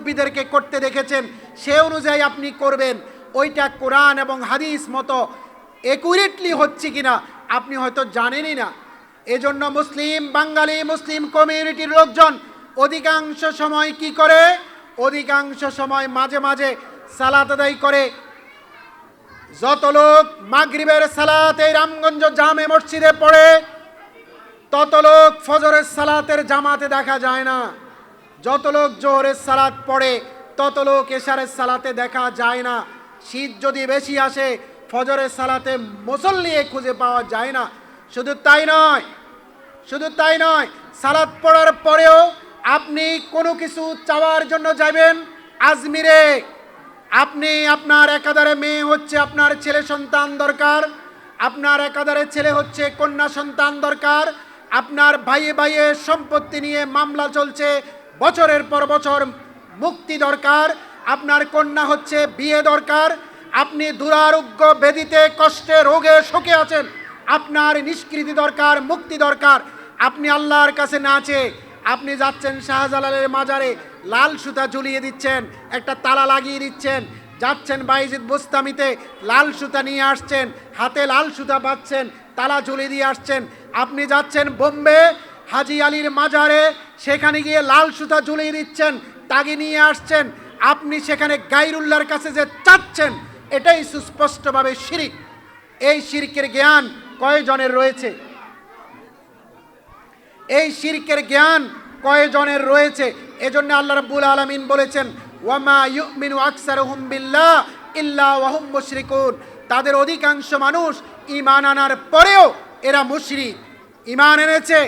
মুরব্বীদেরকে করতে দেখেছেন, সে অনুযায়ী আপনি করবেন। ওইটা কোরআন এবং হাদিস মতো একুরেটলি হচ্ছে কিনা আপনি হয়তো জানেনই না। এজন্য মুসলিম, বাঙালি, মুসলিম কমিউনিটির লোকজন অধিকাংশ সময় কি করে? অধিকাংশ সময় মাঝে মাঝে সালাত আদায় করে। যত লোক মাগরিবের সালাতে রামগঞ্জ জামে মসজিদে পড়ে, তত লোক ফজরের সালাতের জামাতে দেখা যায় না। যত লোক জোহরের সালাত পড়ে, তত লোক এশারের সালাতে দেখা যায় না। শীত যদি বেশি আসে, ফজরের সালাতে মুসল্লি খুঁজে পাওয়া যায় না। শুধু তাই নয়, শুধু তাই নয়, সালাত পড়ার পরেও আপনি কোনো কিছু চাওয়ার জন্য যাবেন আজমিরে। আপনি আপনার একাধারে মেয়ে হচ্ছে আপনার ছেলে সন্তান দরকার, আপনার একাধারে ছেলে হচ্ছে কন্যা সন্তান দরকার, আপনার ভাইয়ে ভাইয়ে সম্পত্তি নিয়ে মামলা চলছে বছরের পর বছর মুক্তি দরকার, আপনার কন্যা হচ্ছে বিয়ে দরকার, আপনি দুরারোগ্য বেদিতে কষ্টে, রোগে শোকে আছেন, আপনার নিষ্কৃতি দরকার, মুক্তি দরকার। আপনি আল্লাহর কাছে না নাচে আপনি যাচ্ছেন শাহজালালের মাজারে, লাল সুতা ঝুলিয়ে দিচ্ছেন, একটা তালা লাগিয়ে দিচ্ছেন, যাচ্ছেন বাইজিদ বুস্তামিতে, লাল সুতা নিয়ে আসছেন, হাতে লাল সুতা পাচ্ছেন তালা ঝুলিয়ে দিয়ে আসছেন, আপনি যাচ্ছেন বোম্বে হাজি আলীর মাজারে সেখানে গিয়ে লাল সুতা ঝুলিয়ে দিচ্ছেন, তাগি নিয়ে আসছেন। আপনি সেখানে গাইরুল্লাহর কাছে যে চাচ্ছেন, এটাই সুস্পষ্টভাবে শিরিক। এই শিরকের জ্ঞান কয়জনের রয়েছে? এই শিরকের জ্ঞান কয়জনের রয়েছে? এজন্য আল্লাহ রাব্বুল আলামিন বলেছেন, ওয়ামা ইউমিনু আকসারুহুম বিল্লাহ ইল্লা ওয়াহুম মুশরিকুন। তাদের অধিকাংশ মানুষ ঈমান আনার পরেও এরা মুশরিক। ঈমান এনেছে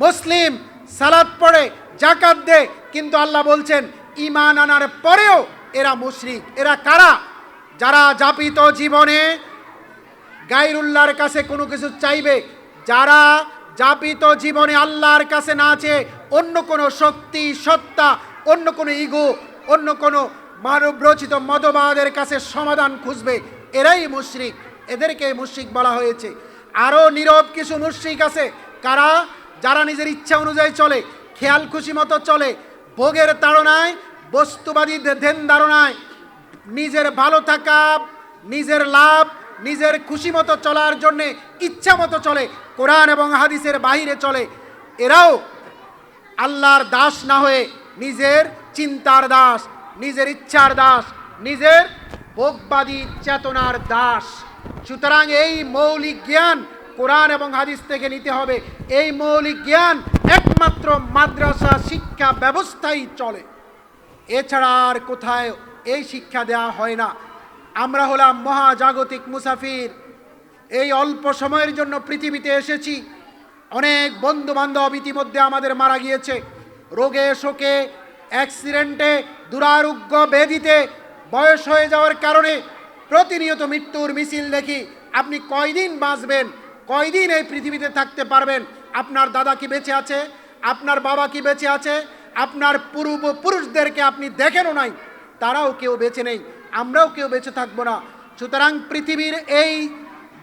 মুসলিম সালাদ পড়ে জাকাত দেয়, কিন্তু আল্লাহ বলছেন, ঈমান আনার পরেও এরা মুশরিক। এরা কারা? যারা যাপিত জীবনে গাইরুল্লাহর কাছে কোনো কিছু চাইবে, যারা যাপিত জীবনে আল্লাহর কাছে না চেয়ে অন্য কোনো শক্তি, সত্তা, অন্য কোনো ইগো, অন্য কোনো মানব রচিত মতবাদের কাছে সমাধান খুঁজবে, এরাই মুশরিক। এদেরকে মুশরিক বলা হয়েছে। আরও নীরব কিছু মুশরিক আছে, কারা? যারা নিজের ইচ্ছা অনুযায়ী চলে, খেয়াল খুশি মতো চলে, ভোগের তাড়নায় বস্তুবাদী ধ্যান ধারণায়, নিজের ভালো থাকা, নিজের লাভ, নিজের খুশি মতো চলার জন্যে ইচ্ছা মতো চলে, কোরআন এবং হাদিসের বাহিরে চলে, এরাও আল্লাহর দাস না হয়ে নিজের চিন্তার দাস, নিজের ইচ্ছার দাস, নিজের ভোগবাদী চেতনার দাস। সুতরাং এই মৌলিক জ্ঞান কোরআন এবং হাদিস থেকে নিতে হবে। এই মৌলিক জ্ঞান একমাত্র মাদ্রাসা শিক্ষা ব্যবস্থাই চলে। এছাড়া আর কোথায় এই শিক্ষা দেওয়া হয় না। আমরা হলাম মহাজাগতিক মুসাফির। এই অল্প সময়ের জন্য পৃথিবীতে এসেছি। অনেক বন্ধু বান্ধব ইতিমধ্যে আমাদের মারা গিয়েছে। রোগে, শোকে, অ্যাক্সিডেন্টে, দুরারোগ্য বেদিতে বয়স হয়ে যাওয়ার কারণে প্রতিনিয়ত মৃত্যুর মিছিল দেখি। আপনি কয়দিন বাঁচবেন? কয়দিন এই পৃথিবীতে থাকতে পারবেন? আপনার দাদা কি বেঁচে আছে? আপনার বাবা কি বেঁচে আছে? আপনার পূর্বপুরুষদেরকে আপনি দেখেনও নাই। তারাও কেউ বেঁচে নেই। আমরাও কেউ বেঁচে থাকব না। সুতরাং পৃথিবীর এই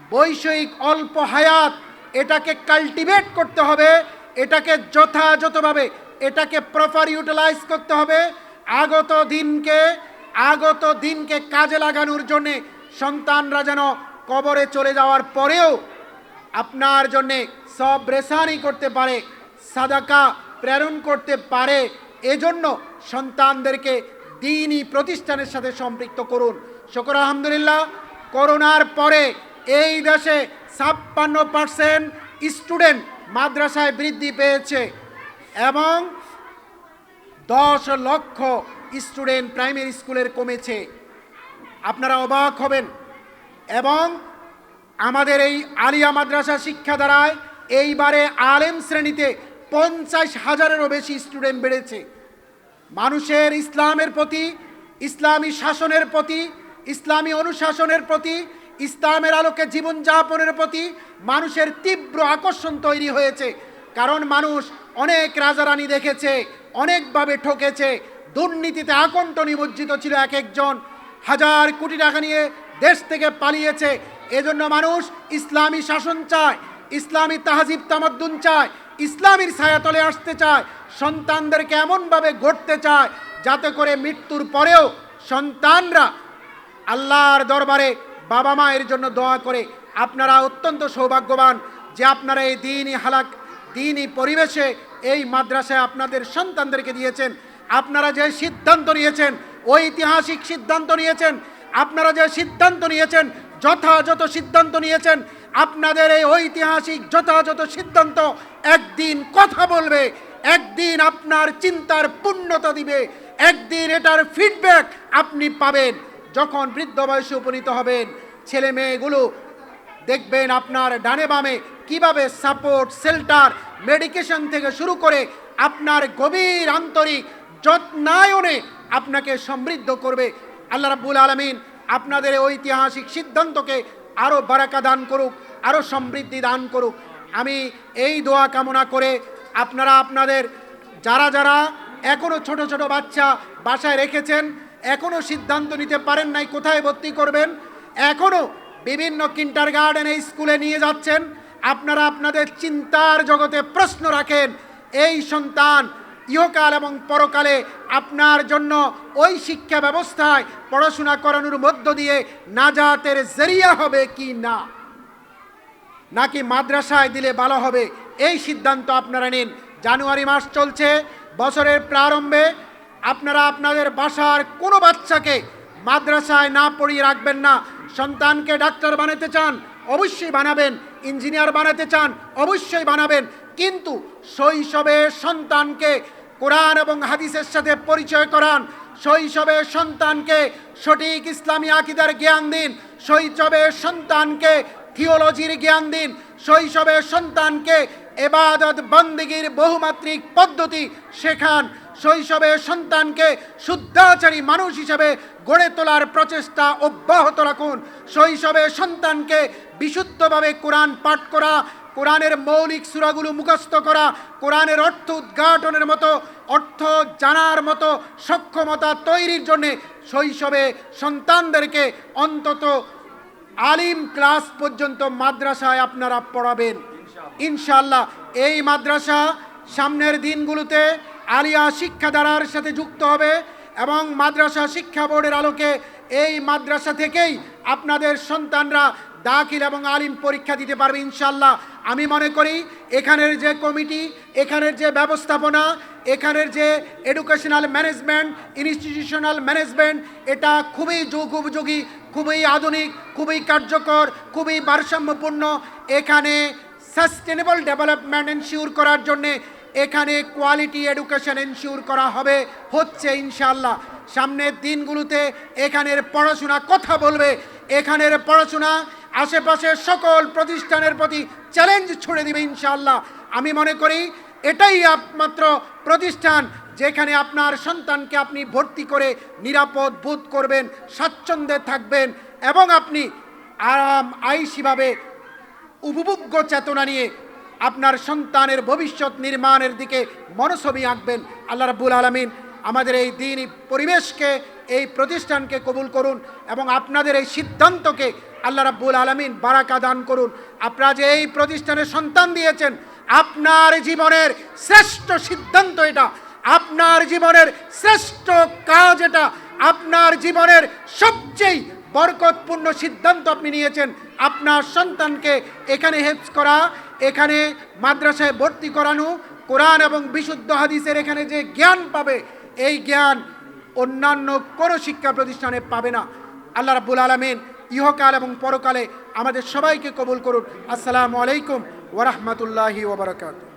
বৈষয়িক অল্প হায়াত, এটাকে কাল্টিভেট করতে হবে। এটাকে যথাযথভাবে, এটাকে প্রপার ইউটিলাইজ করতে হবে। আগত দিনকে আগত দিনকে কাজে লাগানোর জন্যে সন্তানরা যেন কবরে চলে যাওয়ার পরেও আপনার জন্যে সব রেসানি করতে পারে, সাদাকা প্রেরণ করতে পারে। এজন্য সন্তানদেরকে দিনই প্রতিষ্ঠানের সাথে সম্পৃক্ত করুন। শকর আলহামদুলিল্লাহ, করোনার পরে এই দেশে ছাপ্পান্ন পার্সেন্ট স্টুডেন্ট মাদ্রাসায় বৃদ্ধি পেয়েছে এবং দশ লক্ষ স্টুডেন্ট প্রাইমারি স্কুলের কমেছে। আপনারা অবাক হবেন এবং আমাদের এই আলিয়া মাদ্রাসা শিক্ষা দ্বারায় এইবারে আলেম শ্রেণীতে পঞ্চাশ হাজারেরও বেশি স্টুডেন্ট বেড়েছে। মানুষের ইসলামের প্রতি, ইসলামী শাসনের প্রতি, ইসলামী অনুশাসনের প্রতি, ইসলামের আলোকে জীবনযাপনের প্রতি মানুষের তীব্র আকর্ষণ তৈরি হয়েছে। কারণ মানুষ অনেক রাজারানি দেখেছে, অনেকভাবে ঠকেছে, দুর্নীতিতে আকণ্ঠ নিমজ্জিত ছিল এক একজন। হাজার কোটি টাকা নিয়ে দেশ থেকে পালিয়েছে এজন্য মানুষ ইসলামী শাসন চায়, ইসলামী তাহাজিব তামাদ্দুন চায়, ইসলামীর ছায়াতলে আসতে চায়, সন্তানদেরকে এমনভাবে গড়তে চায় যাতে করে মৃত্যুর পরেও সন্তানরা আল্লাহর দরবারে বাবা মায়ের জন্য দোয়া করে। আপনারা অত্যন্ত সৌভাগ্যবান যে আপনারা এই দিনই হালাক, দিনই পরিবেশে এই মাদ্রাসায় আপনাদের সন্তানদেরকে দিয়েছেন। আপনারা যে সিদ্ধান্ত নিয়েছেন, ঐতিহাসিক সিদ্ধান্ত নিয়েছেন, আপনারা যে সিদ্ধান্ত নিয়েছেন যথাযথ সিদ্ধান্ত নিয়েছেন। আপনাদের এই ঐতিহাসিক যথাযথ সিদ্ধান্ত একদিন কথা বলবে, একদিন আপনার চিন্তার পূর্ণতা দিবে, একদিন এটার ফিডব্যাক আপনি পাবেন। যখন বৃদ্ধ বয়সে উপনীত হবেন, ছেলে মেয়েগুলো দেখবেন আপনার ডানে বামে কীভাবে সাপোর্ট সেল্টার মেডিকেশন থেকে শুরু করে আপনার গভীর আন্তরিক যত্নায়নে আপনাকে সমৃদ্ধ করবে। আল্লাহ রাব্বুল আলমিন আপনাদের ঐতিহাসিক সিদ্ধান্তকে আরও বারাকা দান করুক আরও সমৃদ্ধি দান করুক। আমি এই দোয়া কামনা করে আপনারা আপনাদের যারা যারা এখনও ছোট ছোট বাচ্চা বাসায় রেখেছেন এখনও সিদ্ধান্ত নিতে পারেন নাই কোথায় ভর্তি করবেন এখনও বিভিন্ন কিন্টার গার্ডেন স্কুলে নিয়ে যাচ্ছেন, আপনারা আপনাদের চিন্তার জগতে প্রশ্ন রাখেন, এই সন্তান ইহকাল এবং পরকালে আপনার জন্য ওই শিক্ষা ব্যবস্থায় পড়াশোনা করানোর মধ্য দিয়ে নাজাতের জেরিয়া হবে কি না? নাকি মাদ্রাসায় দিলে ভালো হবে? এই সিদ্ধান্ত আপনারা নিন। জানুয়ারি মাস চলছে, বছরের প্রারম্ভে আপনারা আপনাদের বাসার কোনো বাচ্চাকে মাদ্রাসায় না পড়িয়ে রাখবেন না। সন্তানকে ডাক্তার বানাতে চান, অবশ্যই বানাবেন। ইঞ্জিনিয়ার বানাতে চান, অবশ্যই বানাবেন। কিন্তু শৈশবে সন্তানকে কোরআন এবং হাদিসের সাথে পরিচয় করান। শৈশবে সন্তানকে সঠিক ইসলামী আকিদার জ্ঞান দিন। শৈশবে সন্তানকে থিওলজির জ্ঞান দিন। শৈশবে সন্তানকে এবাদত বন্দিগির বহুমাত্রিক পদ্ধতি শেখান। শৈশবে সন্তানকে শুদ্ধাচারী মানুষ হিসেবে গড়ে তোলার প্রচেষ্টা অব্যাহত রাখুন। শৈশবে সন্তানকে বিশুদ্ধভাবে কোরআন পাঠ করা কোরআনের মৌলিক সুরাগুলো মুখস্থ করা, কোরআনের অর্থ উদ্ঘাটনের মতো, অর্থ জানার মতো সক্ষমতা তৈরির জন্যে শৈশবে সন্তানদেরকে অন্তত আলিম ক্লাস পর্যন্ত মাদ্রাসায় আপনারা পড়াবেন। ইনশাল্লাহ এই মাদ্রাসা সামনের দিনগুলোতে আলিয়া শিক্ষাধারার সাথে যুক্ত হবে এবং মাদ্রাসা শিক্ষা বোর্ডের আলোকে এই মাদ্রাসা থেকেই আপনাদের সন্তানরা দাখিল এবং আলিম পরীক্ষা দিতে পারবে ইনশাল্লাহ আমি মনে করি এখানের যে কমিটি, এখানের যে ব্যবস্থাপনা, এখানের যে এডুকেশনাল ম্যানেজমেন্ট ইনস্টিটিউশনাল ম্যানেজমেন্ট এটা খুবই যুগ উপযোগী খুবই আধুনিক, খুবই কার্যকর, খুবই ভারসাম্যপূর্ণ। এখানে সাস্টেনেবল ডেভেলপমেন্ট এনশিওর করার জন্যে এখানে কোয়ালিটি এডুকেশন এনশিওর করা হবে, হচ্ছে ইনশাল্লাহ সামনের দিনগুলোতে এখানের পড়াশোনা কথা বলবে, এখানের পড়াশোনা আশেপাশের সকল প্রতিষ্ঠানের প্রতি চ্যালেঞ্জ ছুড়ে দিবে ইনশাল্লাহ আমি মনে করি এটাই একমাত্র প্রতিষ্ঠান যেখানে আপনার সন্তানকে আপনি ভর্তি করে নিরাপদ বোধ করবেন, স্বাচ্ছন্দ্যে থাকবেন এবং আপনি আরাম, আইসিভাবে উপভোগ্য চেতনা নিয়ে আপনার সন্তানের ভবিষ্যৎ নির্মাণের দিকে মনছবি আঁকবেন। আল্লাহ রাব্বুল আলমিন আমাদের এই দিন পরিবেশকে, এই প্রতিষ্ঠানকে কবুল করুন এবং আপনাদের এই সিদ্ধান্তকে আল্লাহ রাব্বুল আলমিন বারাকা দান করুন। আপনারা যে এই প্রতিষ্ঠানের সন্তান দিয়েছেন, আপনার জীবনের শ্রেষ্ঠ সিদ্ধান্ত এটা। আপনার জীবনের শ্রেষ্ঠ কাজ এটা। আপনার জীবনের সবচেয়ে বরকতপূর্ণ সিদ্ধান্ত আপনি নিয়েছেন। আপনার সন্তানকে এখানে হেল্প করা, এখানে মাদ্রাসায় ভর্তি করানো, কোরআন এবং বিশুদ্ধ হাদিসের এখানে যে জ্ঞান পাবে, এই জ্ঞান অন্যান্য কোনো শিক্ষা প্রতিষ্ঠানে পাবে না। আল্লাহ রাব্বুল আলমিন ইহকাল এবং পরকালে আমাদের সবাইকে কবুল করুন। আসসালামু আলাইকুম ওরহমতুল্লাহি ওবরাকাতু